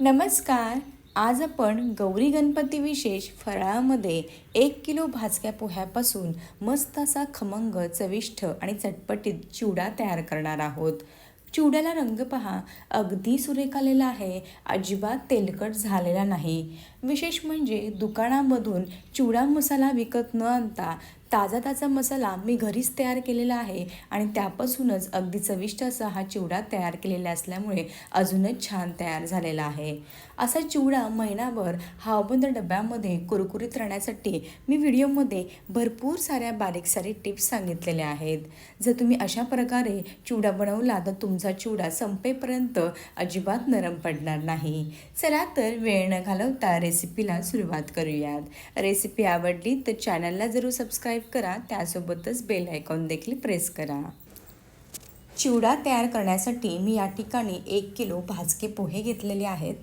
नमस्कार. आज आपण गौरी गणपती विशेष फराळामध्ये एक किलो भाजक्या पोह्यापासून मस्त असा खमंग चविष्ट आणि चटपटीत चिवडा तयार करणार आहोत. चिवड्याला रंग पहा. अगदी सुरेख आलेला आहे. अजिबात तेलकट झालेला नाही. विशेष म्हणजे दुकानामधून चिवडा मसाला विकत न आणता ताजा ताजा मसाला मी घरीच तयार केलेला आहे आणि त्यापासूनच अगदी चविष्ट असा हा चिवडा तयार केलेला असल्यामुळे अजूनच छान तयार झालेला आहे. असा चिवडा महिनाभर हवाबंद डब्यामध्ये कुरकुरीत राहण्यासाठी मी व्हिडिओमध्ये भरपूर साऱ्या बारीक सारी टिप्स सांगितलेल्या आहेत. जर तुम्ही अशा प्रकारे चिवडा बनवला तर तुमचा चिवडा संपेपर्यंत अजिबात नरम पडणार नाही. चला तर वेळ न घालवता रेसिपीला सुरुवात करूयात. रेसिपी आवडली तर चॅनलला जरूर सबस्क्राईब करा त्यासोबतच बेल आयकॉन देखील प्रेस करा. चिवडा तयार करण्यासाठी मी या ठिकाणी एक किलो भाजके पोहे घेतलेले आहेत.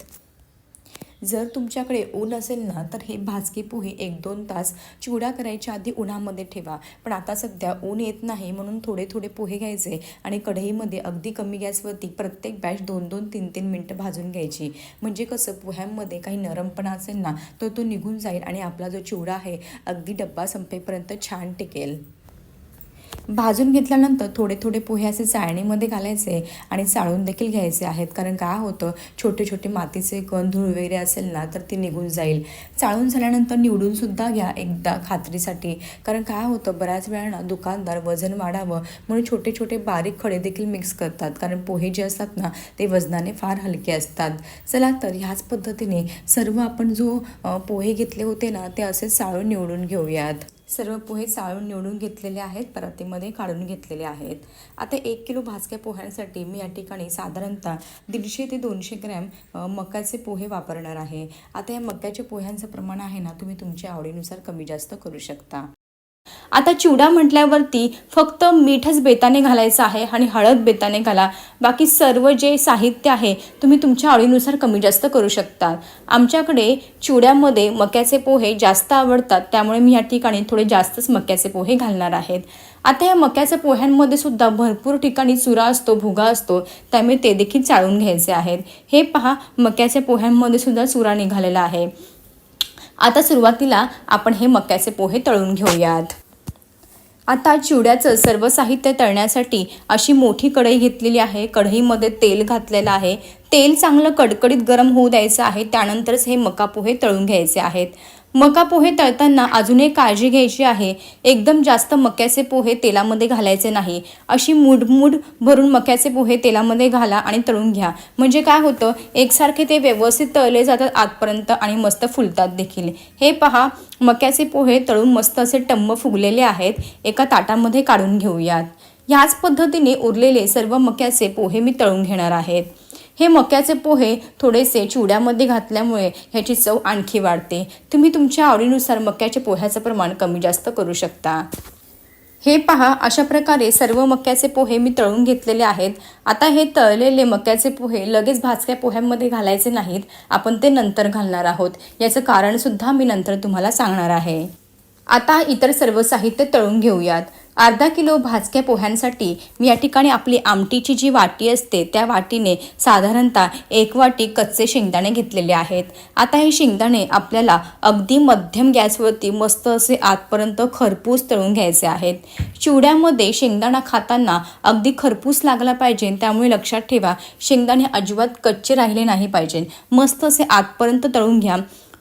जर तुमच्याकडे ऊन असेल ना तर हे भाजके पोहे एक दोन तास चिवडा करायच्या आधी उन्हामध्ये ठेवा. पण आता सध्या ऊन येत नाही म्हणून थोडे थोडे पोहे घ्यायचे आणि कढईमध्ये अगदी कमी गॅसवरती प्रत्येक बॅच दोन दोन तीन तीन मिनटं भाजून घ्यायची. म्हणजे कसं पोह्यांमध्ये काही नरमपणा असेल ना तर तो निघून जाईल आणि आपला जो चिवडा आहे अगदी डब्बा संपेपर्यंत छान टिकेल. भाजून घेतल्यानंतर थोडे थोडे पोहे असे चाळणीमध्ये घालायचे आणि चाळून देखील घ्यायचे आहेत. कारण काय होतं छोटे छोटे मातीचे कण धूळ वगैरे असेल ना तर ते निघून जाईल. चाळून झाल्यानंतर निवडूनसुद्धा घ्या एकदा खात्रीसाठी. कारण काय होतं बऱ्याच वेळा दुकानदार वजन वाढावं म्हणून छोटे छोटे बारीक खडे देखील मिक्स करतात. कारण पोहे जे असतात ना ते वजनाने फार हलके असतात. चला तर ह्याच पद्धतीने सर्व आपण जो पोहे घेतले होते ना ते असे चाळून निवडून घेऊयात. सर्व पोहे चाळून निवडून घेतलेले आहेत परातीमध्ये काढून घेतलेले आहेत. आता एक किलो भाजक्या पोह्यांसाठी मी या ठिकाणी साधारणतः दीडशे ते दोनशे ग्रॅम मक्याचे मकाचे पोहे वापरणार आहे. आता या मक्याच्या पोह्यांचं प्रमाण आहे ना तुम्ही तुमच्या आवडीनुसार कमी जास्त करू शकता. आता चिवडा म्हटल्यावरती फक्त मीठच बेताने घालायचं आहे आणि हळद बेताने घाला. बाकी सर्व जे साहित्य आहे तुम्ही तुमच्या आवडीनुसार कमी जास्त करू शकता. आमच्याकडे चिवड्यामध्ये मक्याचे पोहे जास्त आवडतात त्यामुळे मी या ठिकाणी थोडे जास्तच मक्याचे पोहे घालणार आहेत. आता या मक्याच्या पोह्यांमध्ये सुद्धा भरपूर ठिकाणी चुरा असतो भुगा असतो त्यामुळे ते देखील चाळून घ्यायचे आहेत. हे पहा मक्याच्या पोह्यांमध्ये सुद्धा चुरा निघालेला आहे. आता सुरुवातीला आपण हे मक्याचे पोहे तळून घेऊयात. आता चिवड्याचं सर्व साहित्य तळण्यासाठी अशी मोठी कढई घेतलेली आहे. कढईमध्ये तेल घातलेलं आहे. तेल चांगलं कडकडीत गरम होऊ द्यायचं आहे. त्यानंतरच हे मका पोहे तळून घ्यायचे आहेत. मका पोहे तळताना अजून एक काळजी घ्यायची आहे. एकदम जास्त मक्याचे पोहे तेलामध्ये घालायचे नाही. अशी मूडमूड भरून मक्याचे पोहे तेलामध्ये घाला आणि तळून घ्या. म्हणजे काय होतं एकसारखे ते व्यवस्थित तळले जातात आतपर्यंत आणि मस्त फुलतात देखील. हे पहा मक्याचे पोहे तळून मस्त असे टंब फुगलेले आहेत. एका ताटामध्ये काढून घेऊयात. ह्याच पद्धतीने उरलेले सर्व मक्याचे पोहे मी तळून घेणार आहेत. हे मक्याचे पोहे थोडेसे चिवड्यामध्ये घातल्यामुळे ह्याची चव आणखी वाढते. तुम्ही तुमच्या आवडीनुसार मक्याच्या पोह्याचं प्रमाण कमी जास्त करू शकता. हे पहा अशा प्रकारे सर्व मक्याचे पोहे मी तळून घेतलेले आहेत. आता हे तळलेले मक्याचे पोहे लगेच भाजक्या पोह्यांमध्ये घालायचे नाहीत. आपण ते नंतर घालणार आहोत. याचं कारणसुद्धा मी नंतर तुम्हाला सांगणार आहे. आता इतर सर्व साहित्य तळून घेऊयात. अर्धा किलो भाजक्या पोह्यांसाठी मी या ठिकाणी आपली आमटीची जी वाटी असते त्या वाटीने साधारणतः एक वाटी कच्चे शेंगदाणे घेतलेले आहेत. आता हे शेंगदाणे आपल्याला अगदी मध्यम गॅसवरती मस्त असे आतपर्यंत खरपूस तळून घ्यायचे आहेत. चिवड्यामध्ये शेंगदाणा खाताना अगदी खरपूस लागला पाहिजे त्यामुळे लक्षात ठेवा शेंगदाणे अजिबात कच्चे राहिले नाही पाहिजे. मस्त असे आतपर्यंत तळून घ्या.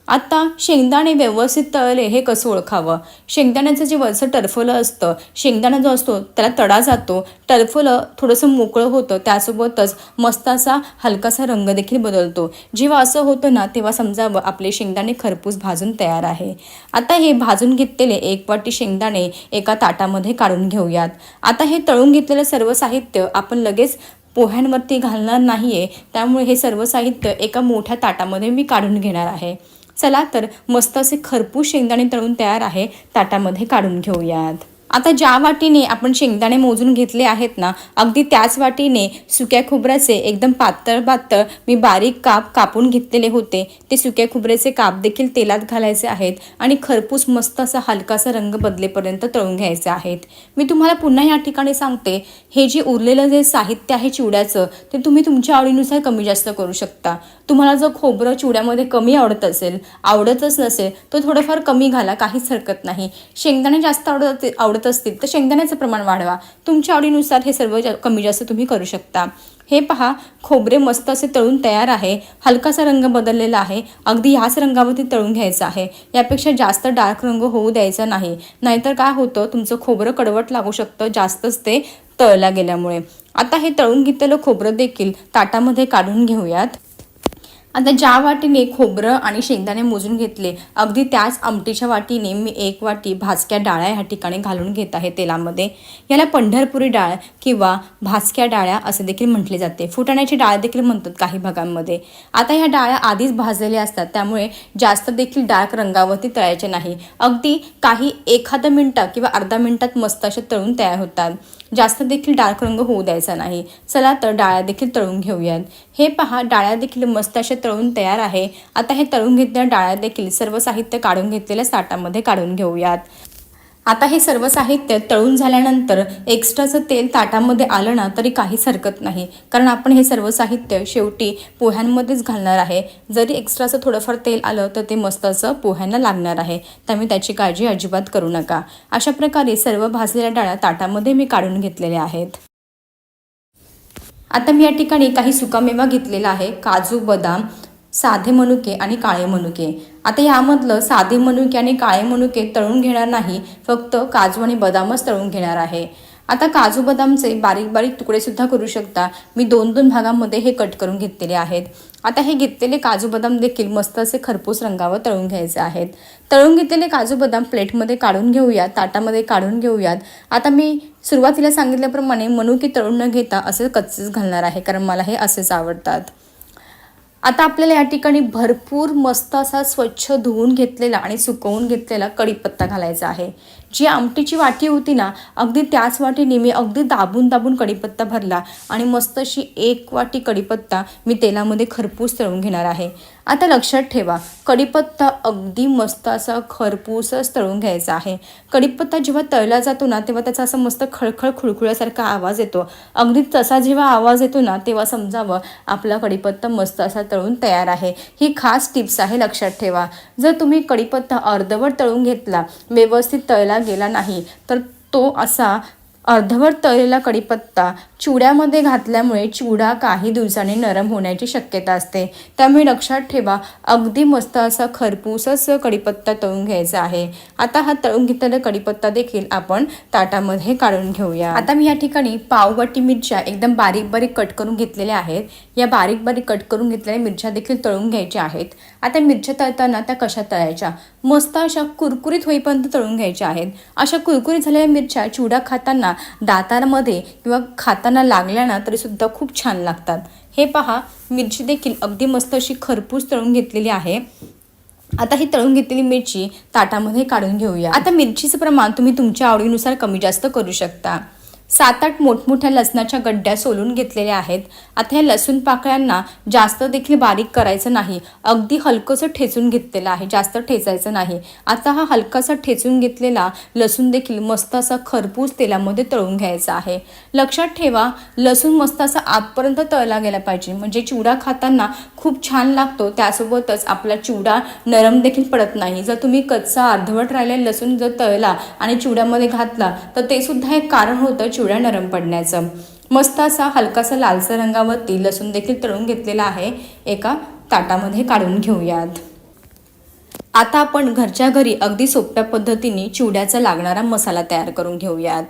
आता शेंगदाणे व्यवस्थित तळले हे कसं ओळखावं? शेंगदाण्याचं जे वरचं टरफलं असतं शेंगदाणा जो असतो त्याला तडा जातो. टरफलं थोडंसं मोकळं होतं त्यासोबतच मस्त असा हलकासा रंग देखील बदलतो. जेव्हा असं होतं ना तेव्हा समजावं आपले शेंगदाणे खरपूस भाजून तयार आहे. आता हे भाजून घेतलेले एक वाटी शेंगदाणे एका ताटामध्ये काढून घेऊयात. आता हे तळून घेतलेलं सर्व साहित्य आपण लगेच पोह्यांवरती घालणार नाही आहे त्यामुळे हे सर्व साहित्य एका मोठ्या ताटामध्ये मी काढून घेणार आहे. चला तर मस्त असे खरपूस शेंगदाणे तळून तयार आहे ताटामध्ये काढून घेऊयात. आता ज्या वाटीने आपण शेंगदाणे मोजून घेतले आहेत ना अगदी त्याच वाटीने सुक्या खोबऱ्याचे एकदम पातळ पातळ मी बारीक काप कापून घेतलेले होते. ते सुक्या खोबऱ्याचे काप देखील तेलात घालायचे आहेत आणि खरपूस मस्त असा हलकासा रंग बदलेपर्यंत तळून घ्यायचे आहेत. मी तुम्हाला पुन्हा या ठिकाणी सांगते हे जे उरलेलं जे साहित्य आहे चिवड्याचं ते तुम्ही तुमच्या आवडीनुसार कमी जास्त करू शकता. तुम्हाला जर खोबरं चिवड्यामध्ये कमी आवडत असेल आवडतच नसेल तर थोडंफार कमी घाला काहीच हरकत नाही. शेंगदाणे जास्त आवडत आवडत असतील तर शेंगदाण्याचं प्रमाण वाढवा. तुमच्या आवडीनुसार हे सर्व जा कमी जास्त तुम्ही करू शकता. हे पहा खोबरे मस्त असे तळून तयार आहे. हलकासा रंग बदललेला आहे. अगदी ह्याच रंगावरती तळून घ्यायचा आहे. यापेक्षा जास्त डार्क रंग होऊ द्यायचा नाही. नाहीतर काय होतं तुमचं खोबरं कडवट लागू शकतं जास्तच ते तळल्या गेल्यामुळे. आता हे तळून घेतलेलं खोबरं देखील ताटामध्ये काढून घेऊयात. आता ज्या वाटीने खोबरं आणि शेंगदाणे मोजून घेतले अगदी त्याच आमटीच्या वाटीने मी एक वाटी भाजक्या डाळ्या ह्या ठिकाणी घालून घेत आहे तेलामध्ये. याला पंढरपुरी डाळ किंवा भाजक्या डाळ्या असे देखील म्हटले जाते. फुटाण्याची डाळ देखील म्हणतात काही भागांमध्ये. आता ह्या डाळ्या आधीच भाजलेल्या असतात त्यामुळे जास्त देखील डार्क रंगावरती तळायचे नाही. अगदी काही एखादं मिनटं किंवा अर्धा मिनटात मस्त असे तळून तयार होतात. जास्त देखील डार्क रंग होऊ द्यायचा नाही. चला तर डाळ्या देखील तळून घेऊयात. हे पहा डाळ्या देखील मस्त अशा तळून तयार आहे. आता हे तळून घेतलेल्या डाळ्या देखील सर्व साहित्य काढून घेतलेल्या साठामध्ये काढून घेऊयात. आता हे सर्व साहित्य तळून झाल्यानंतर एक्स्ट्राचं तेल ताटामध्ये आलं ना तरी काहीच हरकत नाही. कारण आपण हे सर्व साहित्य शेवटी पोह्यांमध्येच घालणार आहे. जरी एक्स्ट्राचं थोडंफार तेल आलं तर ते मस्त असं पोह्यांना लागणार आहे. त्यामुळे त्याची काळजी अजिबात करू नका. अशा प्रकारे सर्व भाजलेल्या डाळ्या ताटामध्ये मी काढून घेतलेल्या आहेत. आता मी या ठिकाणी काही सुकामेवा घेतलेला आहे. काजू बदाम साधे मनुके आणि काळे मनुके. आता यामधलं साधे मनुके आणि काळे मनुके तळून घेणार नाही फक्त काजू आणि बदामच तळून घेणार आहे. आता काजू बदामचे बारीक बारीक तुकडेसुद्धा करू शकता. मी दोन दोन भागामध्ये हे कट करून घेतलेले आहेत. आता हे घेतलेले काजू बदाम देखील मस्त असे खरपूस रंगावर तळून घ्यायचे आहेत. तळून घेतलेले काजू बदाम प्लेटमध्ये काढून घेऊयात ताटामध्ये काढून घेऊयात. आता मी सुरुवातीला सांगितल्याप्रमाणे मनुके तळून न घेता असे कच्चेच घालणार आहे कारण मला हे असेच आवडतात. आता आपल्याला या ठिकाणी भरपूर मस्त असा स्वच्छ धुवून घेतलेला आणि सुकवून घेतलेला कढीपत्ता घालायचा आहे. जी आमटीची वाटी होती ना अगदी त्याच वाटीने मी अगदी दाबून दाबून कढीपत्ता भरला आणि मस्त अशी एक वाटी कढीपत्ता मी तेलामध्ये खरपूस तळून घेणार आहे. आता लक्षात ठेवा कढीपत्ता अगदी मस्त असा खरपूसच तळून घ्यायचा आहे. कढीपत्ता जेव्हा तळला जातो ना तेव्हा त्याचा असं मस्त खळखळ खुळखुळ्यासारखा आवाज येतो. अगदी तसा जेव्हा आवाज येतो ना तेव्हा समजावं आपला कढीपत्ता मस्त असा तळून तयार आहे. ही खास टिप्स आहे लक्षात ठेवा. जर तुम्ही कढीपत्ता अर्धवट तळून घेतला व्यवस्थित तळला गेला नाही तर तो असा अर्धवट तळलेला कढीपत्ता चिवड्यामध्ये घातल्यामुळे चिवडा काही दिवसांनी नरम होण्याची शक्यता असते. त्यामुळे लक्षात ठेवा अगदी मस्त असा खरपूसच कढीपत्ता तळून घ्यायचा आहे. आता हा तळून घेतलेला कढीपत्ता देखील आपण ताटामध्ये काढून घेऊया. आता मी या ठिकाणी पाववाटी मिरच्या एकदम बारीक बारीक कट करून घेतलेल्या आहेत. या बारीक बारीक कट करून घेतलेल्या मिरच्या देखील तळून घ्यायच्या आहेत. आता मिरच्या तळताना त्या कशा तळायच्या? मस्त अशा कुरकुरीत होईपर्यंत तळून घ्यायच्या आहेत. अशा कुरकुरीत झालेल्या मिरच्या चिवडा खाताना दातारमध्ये किंवा खाताना लागल्या ना तरीसुद्धा खूप छान लागतात. हे पहा मिरची देखील अगदी मस्त अशी खरपूस तळून घेतलेली आहे. आता ही तळून घेतलेली मिरची ताटामध्ये काढून घेऊया. आता मिरचीचं प्रमाण तुम्ही तुमच्या आवडीनुसार कमी जास्त करू शकता. सात आठ मोठमोठ्या लसणाच्या गड्ड्या सोलून घेतलेल्या आहेत. आता ह्या लसूण पाकळ्यांना जास्त देखील बारीक करायचं नाही. अगदी हलकंसं ठेचून घेतलेलं आहे. जास्त ठेचायचं नाही. आता हा हलकासा ठेचून घेतलेला लसूण देखील मस्त असा खरपूस तेलामध्ये तळून घ्यायचा आहे. लक्षात ठेवा लसूण मस्त असा आतपर्यंत तळला गेला पाहिजे. म्हणजे चिवडा खाताना खूप छान लागतो. त्यासोबतच आपला चिवडा नरम देखील पडत नाही. जर तुम्ही कच्चा अर्धवट राहिलेला लसूण जर तळला आणि चिवड्यामध्ये घातला तर ते सुद्धा एक कारण होतं चिवडा नरम पडण्याचं. मस्त असा हलकासा लालसर रंगावरती लसूण देखील तळून घेतलेला आहे. एका ताटामध्ये काढून घेऊयात. आता आपण घरच्या घरी अगदी सोप्या पद्धतीने चिवड्याचा लागणारा मसाला तयार करून घेऊयात.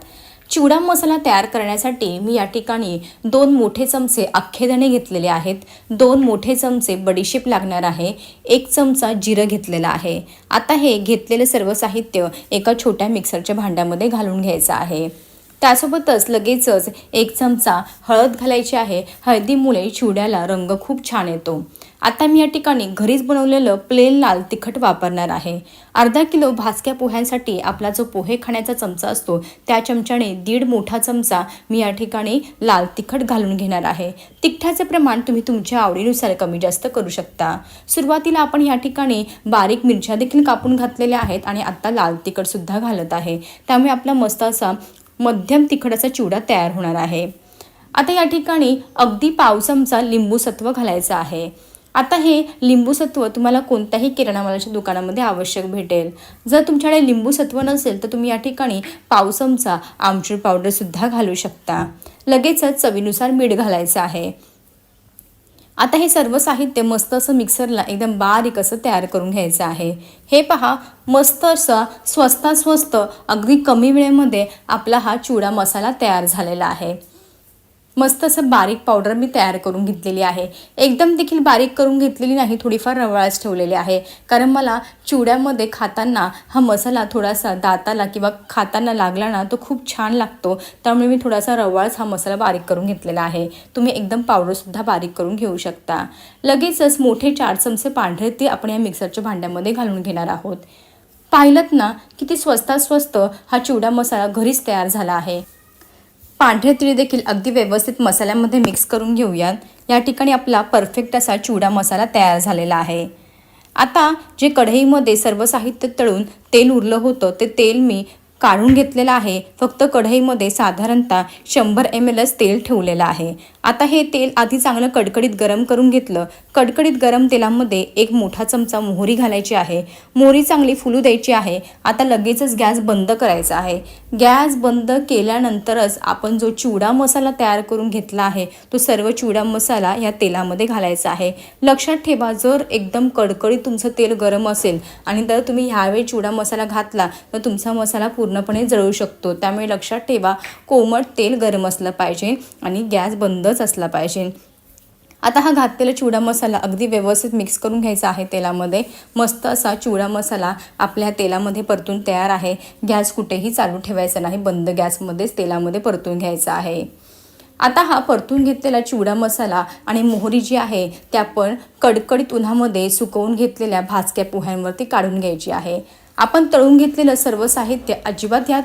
चिवडा मसाला तयार करण्यासाठी मी या ठिकाणी दोन मोठे चमचे अख्खे घेतलेले आहेत. दोन मोठे चमचे बडीशेप लागणार आहे. एक चमचा जिरं घेतलेला आहे. आता हे घेतलेले सर्व साहित्य एका छोट्या मिक्सरच्या भांड्यामध्ये घालून घ्यायचं आहे. त्यासोबतच लगेचच एक चमचा हळद घालायची आहे. हळदीमुळे चिवड्याला रंग खूप छान येतो. आता मी या ठिकाणी घरीच बनवलेलं प्लेन लाल तिखट वापरणार आहे. अर्धा किलो भाजक्या पोह्यांसाठी आपला जो पोहे खाण्याचा चमचा असतो त्या चमच्याने दीड मोठा चमचा मी या ठिकाणी लाल तिखट घालून घेणार आहे. तिखटाचे प्रमाण तुम्ही तुमच्या आवडीनुसार कमी जास्त करू शकता. सुरुवातीला आपण या ठिकाणी बारीक मिरच्या देखील कापून घातलेल्या आहेत आणि आत्ता लाल तिखटसुद्धा घालत आहे. त्यामुळे आपला मस्त असा मध्यम तिखटाचा चिवडा तयार होणार आहे. आता या ठिकाणी अगदी पाव चमचा लिंबूसत्व घालायचं आहे. आता हे लिंबूसत्व तुम्हाला कोणत्याही किराणा मालाच्या दुकानामध्ये आवश्यक भेटेल. जर तुमच्याकडे लिंबूसत्व नसेल तर तुम्ही या ठिकाणी पाव चमचा आमचूर पावडरसुद्धा घालू शकता. लगेचच चवीनुसार मीठ घालायचं आहे. आता हे सर्व साहित्य मस्त असं मिक्सरला एकदम बारीक असं तयार करून घ्यायचं आहे. हे पहा मस्त असा स्वस्तात स्वस्त अगदी कमी वेळेमध्ये आपला हा चिवडा मसाला तयार झालेला आहे. मस्त असं बारीक पावडर मी तयार करून घेतलेली आहे. एकदम देखील बारीक करून घेतलेली नाही थोडीफार रवाळच ठेवलेली आहे. कारण मला चिवड्यामध्ये खाताना हा मसाला थोडासा दाताला किंवा खाताना लागला ना तो खूप छान लागतो. त्यामुळे मी थोडासा रवाळच हा मसाला बारीक करून घेतलेला आहे. तुम्ही एकदम पावडरसुद्धा बारीक करून घेऊ शकता. लगेचच मोठे चार चमचे पांढरे ते आपण या मिक्सरच्या भांड्यामध्ये घालून घेणार आहोत. पाहिलं ना किती स्वस्तात स्वस्त हा चिवडा मसाला घरीच तयार झाला आहे. पांढरे तिळ देखील अगदी व्यवस्थित मसाल्यामध्ये मिक्स करून घेऊयात. या ठिकाणी आपला परफेक्ट असा चिवडा मसाला तयार झालेला आहे. आता जे कढईमध्ये सर्व साहित्य तळून तेल उरलं होतं ते तेल मी काढून घेतलेलं आहे. फक्त कढईमध्ये साधारणतः शंभर एम एलच तेल ठेवलेलं आहे. आता हे तेल आधी चांगलं कडकडीत गरम करून घेतलं. कडकडीत गरम तेलामध्ये एक मोठा चमचा मोहरी घालायची आहे. मोहरी चांगली फुलू द्यायची आहे. आता लगेचच गॅस बंद करायचा आहे. गॅस बंद केल्यानंतरच आपण जो चिवडा मसाला तयार करून घेतला आहे तो सर्व चिवडा मसाला या तेलामध्ये घालायचा आहे. लक्षात ठेवा जर एकदम कडकडीत तुमचं तेल गरम असेल आणि जर तुम्ही ह्यावेळी चिवडा मसाला घातला तर तुमचा मसाला पूर्णपणे जळू शकतो. त्यामुळे लक्षात ठेवा कोमट तेल गरम असलं पाहिजे आणि गॅस बंदच असला पाहिजे. आता हा घातलेला चिवडा मसाला अगदी व्यवस्थित मिक्स करून घ्यायचा आहे तेलामध्ये. मस्त असा चिवडा मसाला आपल्या तेलामध्ये परतून तयार आहे. गॅस कुठेही चालू ठेवायचा नाही बंद गॅसमध्येच तेलामध्ये परतून घ्यायचा आहे. आता हा परतून घेतलेला चिवडा मसाला आणि मोहरी जी आहे त्या आपण कडकडीत उन्हामध्ये सुकवून घेतलेल्या भाजक्या पोह्यांवरती काढून घ्यायची आहे. आपण तळून घेतलेलं सर्व साहित्य अजिबात या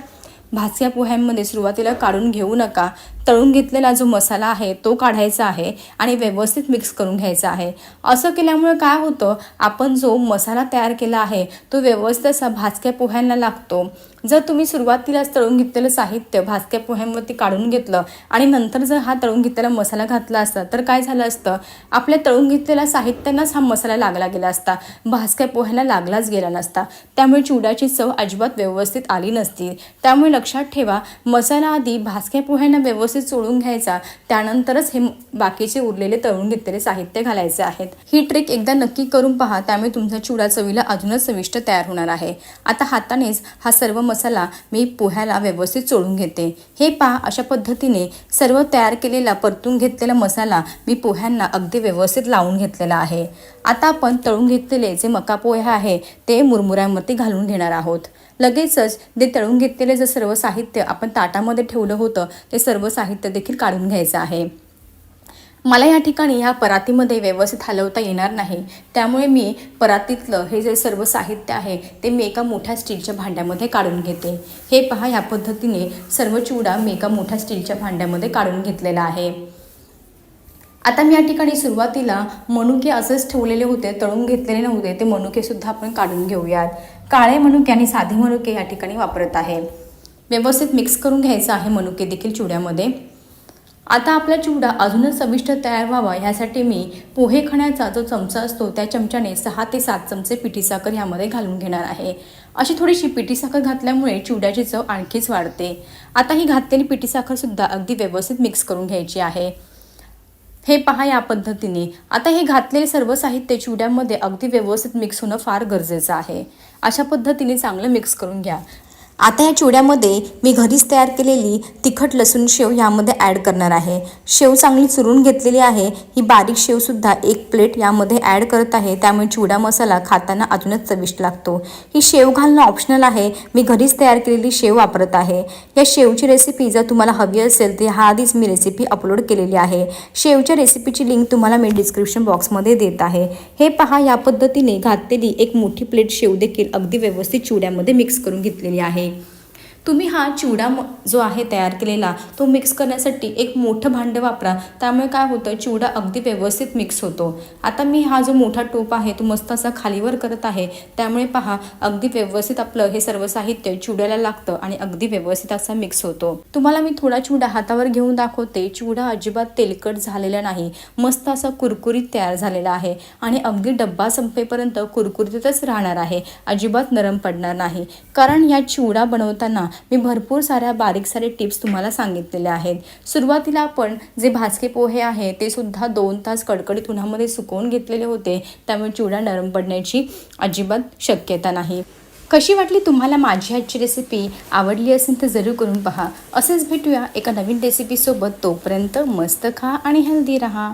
भाजक्या पोह्यांमध्ये सुरुवातीला काढून घेऊ नका. तळून घेतलेला जो मसाला आहे तो काढायचा आहे आणि व्यवस्थित मिक्स करून घ्यायचा आहे. असं केल्यामुळे काय होतं आपण जो मसाला तयार केला आहे तो व्यवस्थित असा भाजक्या पोह्यांना लागतो. जर तुम्ही सुरुवातीलाच तळून घेतलेलं साहित्य भाजक्या पोह्यांवरती काढून घेतलं आणि नंतर जर हा तळून घेतलेला मसाला घातला असता तर काय झालं असतं? आपल्या तळून घेतलेल्या साहित्यांनाच हा मसाला लागला गेला असता. भाजक्या पोह्यांना लागलाच गेला नसता. त्यामुळे चिवड्याची चव अजिबात व्यवस्थित आली नसती. त्यामुळे लक्षात ठेवा मसाला आधी भाजक्या पोह्यांना व्यवस्थित चोळून घ्यायचा त्यानंतरच हे बाकीचे उरलेले तळून घेतलेले साहित्य घालायचे आहेत. ही ट्रिक एकदा नक्की करून पहा त्यामुळे तुमचा चिवडा चवीला अजूनच चविष्ट तयार होणार आहे. आता हातानेच हा सर्व मसाला मी पोह्याला व्यवस्थित चोळून घेते. हे पहा अशा पद्धतीने सर्व तयार केलेला परतून घेतलेला मसाला मी पोह्यांना अगदी व्यवस्थित लावून घेतलेला आहे. आता आपण तळून घेतलेले जे मका पोहे आहे ते मुरमुऱ्यांवरती घालून घेणार आहोत. लगेचच जे तळून घेतलेले जे सर्व साहित्य आपण ताटामध्ये ठेवलं होतं ते सर्व साहित्य साहित्य देखील काढून घ्यायचं आहे. मला या ठिकाणी ह्या परातीमध्ये व्यवस्थित हलवता येणार नाही. त्यामुळे मी परातीतलं हे जे सर्व साहित्य आहे ते मी एका मोठ्या स्टीलच्या भांड्यामध्ये काढून घेते. हे पहा ह्या पद्धतीने सर्व चिवडा मी एका मोठ्या स्टीलच्या भांड्यामध्ये काढून घेतलेला आहे. आता मी या ठिकाणी सुरुवातीला मनुके असेच ठेवलेले होते तळून घेतलेले नव्हते. ते मनुकेसुद्धा आपण काढून घेऊयात. काळे मनुके आणि साधे मनुके या ठिकाणी वापरत आहे. व्यवस्थित मिक्स करून घ्यायचं आहे मनुके देखील चिवड्यामध्ये आता आपला चिवडा अजूनच चविष्ट तयार व्हावा ह्यासाठी मी पोहे खाण्याचा जो चमचा असतो त्या चमच्याने सहा ते सात चमचे पिठी साखर ह्यामध्ये घालून घेणार आहे. अशी थोडीशी पिठी साखर घातल्यामुळे चिवड्याची चव आणखीच वाढते. आता ही घातलेली पिठी साखरसुद्धा अगदी व्यवस्थित मिक्स करून घ्यायची आहे. हे पहा या पद्धतीने. आता हे घातलेले सर्व साहित्य चिवड्यामध्ये अगदी व्यवस्थित मिक्स होणं फार गरजेचं आहे. अशा पद्धतीने चांगलं मिक्स करून घ्या. आता या चिवड्यामध्ये मी घरीच तयार केलेली तिखट लसूण शेव यामध्ये ॲड करणार आहे. शेव चांगली चुरून घेतलेली आहे. ही बारीक शेवसुद्धा एक प्लेट यामध्ये ॲड करत आहे. त्यामुळे चिवडा मसाला खाताना अजूनच चविष्ट लागतो. ही शेव घालणं ऑप्शनल आहे. मी घरीच तयार केलेली शेव वापरत आहे. या शेवची रेसिपी जर तुम्हाला हवी असेल तर ह्या आधीच मी रेसिपी अपलोड केलेली आहे. शेवच्या रेसिपीची लिंक तुम्हाला मी डिस्क्रिप्शन बॉक्समध्ये देत आहे. हे पहा या पद्धतीने घातलेली एक मोठी प्लेट शेव देखील अगदी व्यवस्थित चिवड्यामध्ये मिक्स करून घेतलेली आहे. तुम्ही हा चिवडा म जो आहे तयार केलेला तो मिक्स करण्यासाठी एक मोठं भांडं वापरा. त्यामुळे काय होतं चिवडा अगदी व्यवस्थित मिक्स होतो. आता मी हा जो मोठा टोप आहे तो मस्त असा खालीवर करत आहे. त्यामुळे पहा अगदी व्यवस्थित आपलं हे सर्व साहित्य चिवड्याला लागतं आणि अगदी व्यवस्थित असा मिक्स होतो. तुम्हाला मी थोडा चिवडा हातावर घेऊन दाखवते. चिवडा अजिबात तेलकट झालेला नाही. मस्त असा कुरकुरीत तयार झालेला आहे. आणि अगदी डब्बा संपेपर्यंत कुरकुरीतच राहणार आहे. अजिबात नरम पडणार नाही. कारण या चिवडा बनवताना मी भरपूर साऱ्या बारीक सारे टिप्स तुम्हाला सांगितलेल्या आहेत. सुरुवातीला आपण जे भाजके पोहे आहे ते सुद्धा दोन तास कडकडीत उन्हामध्ये सुकवून घेतलेले होते. त्यामुळे चिवडा नरम पडण्याची अजिबात शक्यता नाही. कशी वाटली तुम्हाला माझी आजची रेसिपी आवडली असेल तर जरूर करून पहा. असेच भेटूया एका नवीन रेसिपीसोबत तोपर्यंत मस्त खा आणि हेल्दी राहा.